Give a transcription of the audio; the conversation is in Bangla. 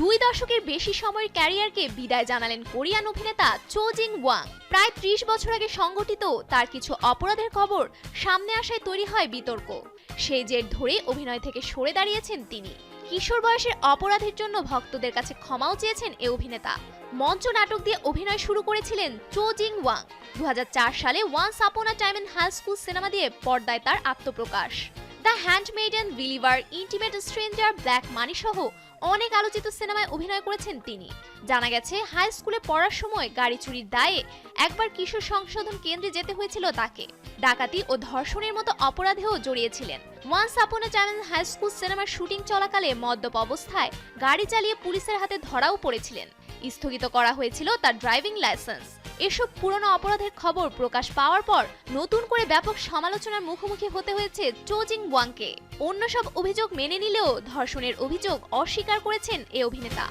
দুই দশকের বেশি সময়ের ক্যারিয়ারকে বিদায় জানালেন কোরিয়ান অভিনেতা চো জিং ওয়াং। প্রায় ত্রিশ বছর আগে সংগঠিত তার কিছু অপরাধের খবর সামনে আসায় তৈরি হয় বিতর্ক। সেই জের ধরে অভিনয় থেকে সরে দাঁড়িয়েছেন তিনি। কিশোর বয়সের অপরাধের জন্য ভক্তদের কাছে ক্ষমাও চেয়েছেন এ অভিনেতা। মঞ্চ নাটক দিয়ে অভিনয় শুরু করেছিলেন চো জিং ওয়াং। দু হাজার চার সালে once upon a time in high school cinema দিয়ে পর্দায় তার আত্মপ্রকাশ। The Handmaiden Believer Intimate Stranger, Black Money সহ অনেক আলোচিত সিনেমায় অভিনয় করেছেন তিনি। জানা গেছে, হাই স্কুলে পড়ার সময় গাড়ি চুরির দায়ে একবার কিশোর সংশোধন কেন্দ্রে যেতে হয়েছিল তাকে। ডাকাতি ও ধর্ষণের মতো অপরাধেও জড়িয়েছিলেন। Once upon a high school সিনেমার শুটিং চলাকালে মদ্যপ অবস্থায় গাড়ি চালিয়ে পুলিশের হাতে ধরাও পড়েছিলেন। স্থগিত করা হয়েছিল তার ড্রাইভিং লাইসেন্স। এসব পুরনো অপরাধের খবর প্রকাশ পাওয়ার পর নতুন করে ব্যাপক সমালোচনার মুখোমুখি হতে হয়েছে চোজিং ওয়াংকে। অন্য সব অভিযোগ মেনে নিলেও ধর্ষণের অভিযোগ অস্বীকার করেছেন এ অভিনেতা।